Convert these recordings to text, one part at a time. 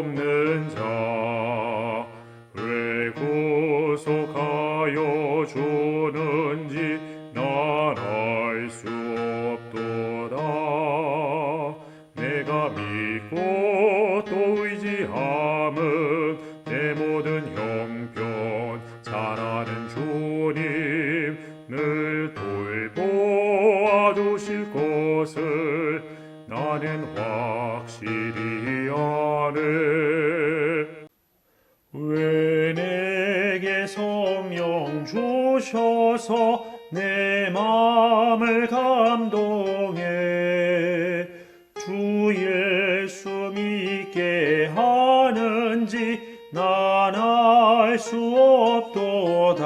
없는 자왜 구속하여 주는지 난 알 수 없도다. 내가 믿고 또 의지함은 내 모든 형편 잘하는 주님 늘 돌보아 주실 것을 나는 확실히 아는 성령 주셔서 내 마음을 감동해. 주 예수 믿게 하는지 난 알 수 없도다.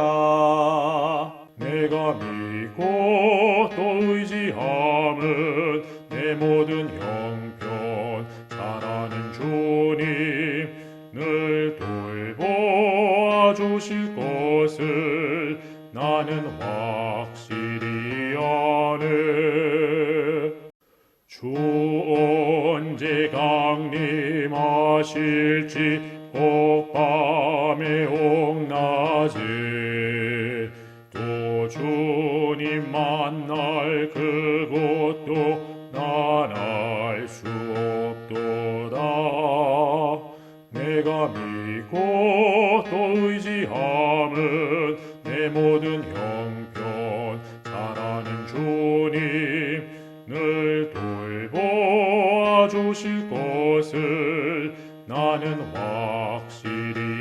내가 믿고 또 의지함은 내 모든 형편 잘하는 주 주실 것을 나는 확실히 아네. 주 언제 강림하실지 혹 밤에 혹 낮에 또 주님 만날 그곳도 난 알 수 또 의지함은 내 모든 형편 잘하는 주님 늘 돌보아 주실 것을 나는 확실히